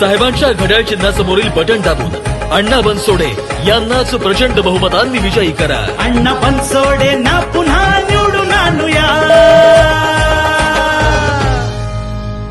साहेबांच्या घड्याळ चिन्हासमोरील बटन दाबून अण्णा बनसोडे यांनाच प्रचंड बहुमतांनी विजयी करा अण्णा बनसोडे ना पुन्हा